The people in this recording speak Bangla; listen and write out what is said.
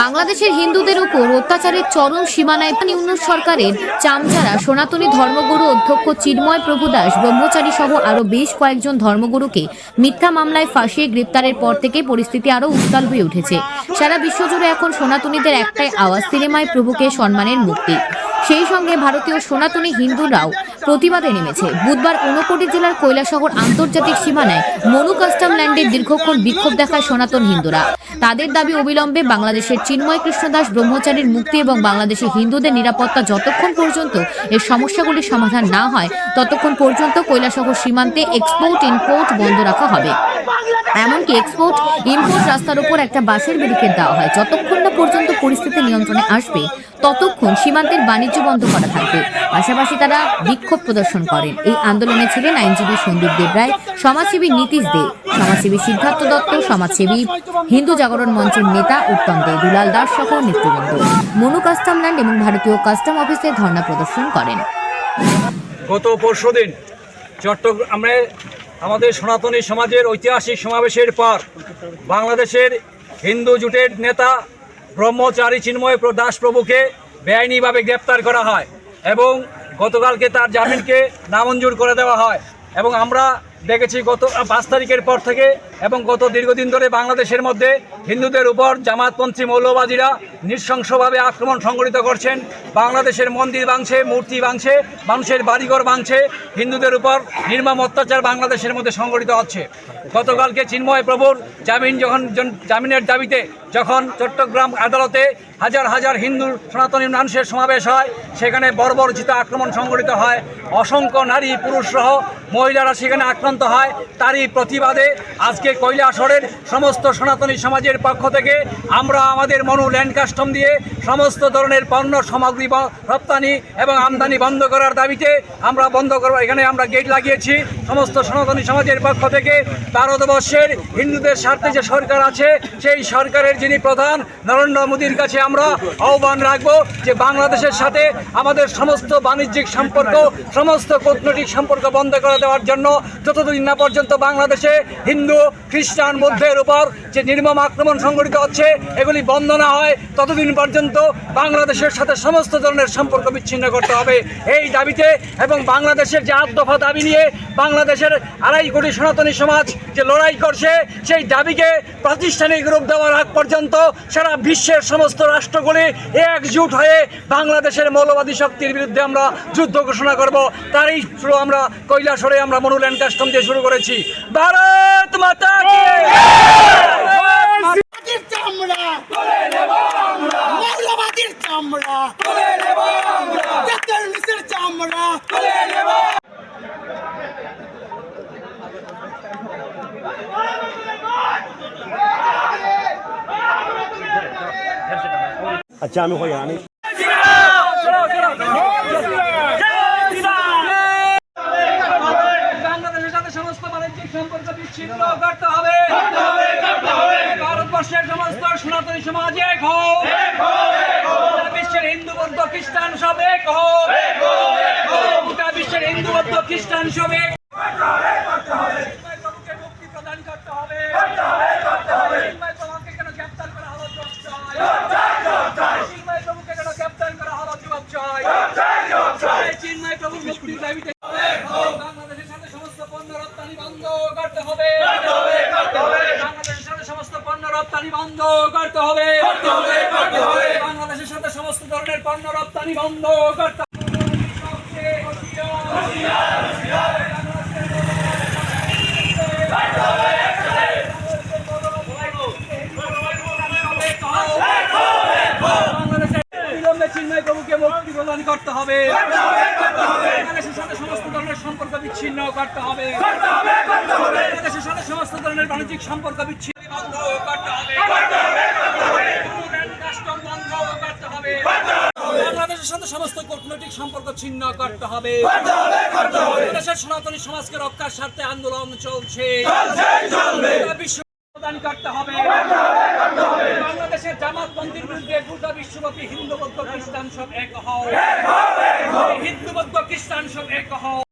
বাংলাদেশের হিন্দুদের উপর অত্যাচারের চরম সীমানায় ইউনুস সরকারের চামচারা সনাতনী ধর্মগুরু অধ্যক্ষ চিন্ময় প্রভুদাস ব্রহ্মচারী সহ আরও বেশ কয়েকজন ধর্মগুরুকে মিথ্যা মামলায় ফাঁসিয়ে গ্রেপ্তারের পর থেকে পরিস্থিতি আরও উত্তাল হয়ে উঠেছে। সারা বিশ্বজুড়ে এখন সনাতনীদের একটাই আওয়াজ, সিনেমায় প্রভুকে সম্মানের মুক্তি। সেই সঙ্গে ভারতীয় সনাতনী হিন্দুরাও প্রতিবাদে নেমেছে। বুধবার ঊনকোটি জেলার কৈলাসহর আন্তর্জাতিক সীমানায় মনু কাস্টম ল্যান্ডে দীর্ঘক্ষণ বিক্ষোভ দেখায় সনাতন হিন্দুরা। তাদের দাবি অবিলম্বে বাংলাদেশের চিন্ময় কৃষ্ণদাস ব্রহ্মচারীর মুক্তি এবং বাংলাদেশের হিন্দুদের নিরাপত্তা যতক্ষণ পর্যন্ত এর সমস্যাগুলির সমাধান না হয়, ততক্ষণ পর্যন্ত কৈলাসহর সীমান্তে এক্সপোর্ট ইম্পোর্ট বন্ধ রাখা হবে। এমনকি এক্সপোর্ট ইম্পোর্ট রাস্তার উপর একটা বাসের ব্যারিকেড দেওয়া হয়। যতক্ষণ না পর্যন্ত পরিস্থিতি নিয়ন্ত্রণে আসবে, ততক্ষণ সীমান্তের বাণিজ্য বন্ধ করা থাকবে। পাশাপাশি তারা বিক্ষোভ প্রদর্শন করেন। এই আন্দোলনে ছিলেন আইনজীবী সন্দীপ দেবরায় সমাজসেবী নীতিশ দে, সমাজসেবী সিদ্ধার্থ দত্ত, সমাজসেবী হিন্দু জাগরণ মঞ্চের নেতা উত্তম দে, দুলাল দাস সহ নেতৃবৃন্দ। মনু কাস্টম ল্যান্ড এবং ভারতীয় কাস্টম অফিসে ধর্ণা প্রদর্শন করেন। গত পরশু দিন চট্টগ্রামে আমাদের সনাতনী সমাজের ঐতিহাসিক সমাবেশের পর বাংলাদেশের হিন্দু জোটের নেতা ব্রহ্মচারী চিন্ময় দাস প্রভুকে বেআইনিভাবে গ্রেপ্তার করা হয় এবং গতকালকে তার জামিনকে নামঞ্জুর করে দেওয়া হয় এবং আমরা দেখেছি গত পাঁচ তারিখের পর থেকে এবং গত দীর্ঘদিন ধরে বাংলাদেশের মধ্যে হিন্দুদের উপর জামাতপন্থী মৌলবাদীরা নৃশংসভাবে আক্রমণ সংগঠিত করছেন। বাংলাদেশের মন্দির ভাঙছে, মূর্তি ভাঙছে, মানুষের বাড়িঘর ভাঙছে, হিন্দুদের উপর নির্মম অত্যাচার বাংলাদেশের মধ্যে সংগঠিত হচ্ছে। গতকালকে চিন্ময় প্রভুর জামিন যখন জামিনের দাবিতে যখন চট্টগ্রাম আদালতে হাজার হাজার হিন্দু সনাতনী মানুষের সমাবেশ হয়, সেখানে বর্বরচিত আক্রমণ সংগঠিত হয়। অসংখ্য নারী পুরুষসহ মহিলারা সেখানে আক্রান্ত হয়। তারই প্রতিবাদে আজকে কৈলাসরের সমস্ত সনাতনী সমাজের পক্ষ থেকে আমরা আমাদের মনু ল্যান্ড কাস্টম দিয়ে সমস্ত ধরনের পণ্য, সামগ্রী রপ্তানি এবং আমদানি বন্ধ করার দাবিতে আমরা বন্ধ করব। এখানে আমরা গেট লাগিয়েছি। সমস্ত সনাতনী সমাজের পক্ষ থেকে ভারতবর্ষের হিন্দুদের স্বার্থে যে সরকার আছে, সেই সরকারের যিনি প্রধান নরেন্দ্র মোদীর কাছে আমরা আহ্বান রাখব যে বাংলাদেশের সাথে আমাদের সমস্ত বাণিজ্যিক সম্পর্ক, সমস্ত কূটনৈতিক সম্পর্ক বন্ধ করে দেওয়ার জন্য যতদিন না পর্যন্ত বাংলাদেশে হিন্দু, খ্রিস্টান বৌদ্ধের উপর যে নির্মম আক্রমণ সংঘটিত হচ্ছে, এগুলি বন্ধ না হয়, ততদিন পর্যন্ত বাংলাদেশের সাথে সমস্ত ধরনের সম্পর্ক বিচ্ছিন্ন করতে হবে। এই দাবিতে এবং বাংলাদেশের যে আট দফা দাবি নিয়ে বাংলাদেশের আড়াই কোটি সনাতনী সমাজ যে লড়াই করছে, সেই দাবিকে প্রাতিষ্ঠানিক রূপ দেওয়ার আগ পর্যন্ত সারা বিশ্বের সমস্ত রাষ্ট্রগুলি একজুট হয়ে বাংলাদেশের মৌলবাদী শক্তির বিরুদ্ধে আমরা যুদ্ধ ঘোষণা করব। তারই শুরু আমরা কৈলাসরে আমরা মনুল্যান্ড কাস্টম দিয়ে শুরু করেছি। ভারত মাতা কি মৌলবাদীর চামড়া চামড়া। তুলে নেব আমরা তেতাল্লিশের চামড়া। তুলে নেব আচ্ছা আমি হয়ে আনি সমস্ত বাণিজ্যিক সম্পর্ক বিচ্ছিন্ন করতে ভারতবর্ষের সমস্ত সনাতনী সমাজ এক হোক বিশ্বের হিন্দু বৌদ্ধ খ্রিস্টান সব এক হোক। গোটা বিশ্বের হিন্দু বৌদ্ধ খ্রিস্টান সব এক। করতে হবে বাংলাদেশের সাথে সমস্ত পণ্য রপ্তানি বন্ধ করতে হবে। বাংলাদেশের সাথে সমস্ত পণ্য রপ্তানি বন্ধ করতে হবে। বাংলাদেশের সাথে সমস্ত ধরনের পণ্য রপ্তানি বন্ধ করতে চিন্ময় প্রভুকে মুক্তি করতে হবে। সমস্ত ধরনের সম্পর্ক বিচ্ছিন্ন করতে হবে। সমস্ত ধরনের বাণিজ্যিক সম্পর্ক বিচ্ছিন্ন করতে হবে কাস্টম বন্ধ করতে হবে সাথে সমস্ত কূটনৈতিক সম্পর্ক ছিন্ন করতে হবে। দেশের সনাতনী সমাজকে রক্ষার স্বার্থে আন্দোলন চলছে। বিশ্ব প্রদান করতে হবে। বাংলাদেশের জামাত মন্দির বিরুদ্ধে গোটা বিশ্বব্যাপী হিন্দু বৌদ্ধ খ্রিস্টান সব এক হও। হিন্দু বৌদ্ধ খ্রিস্টান সব এক হও।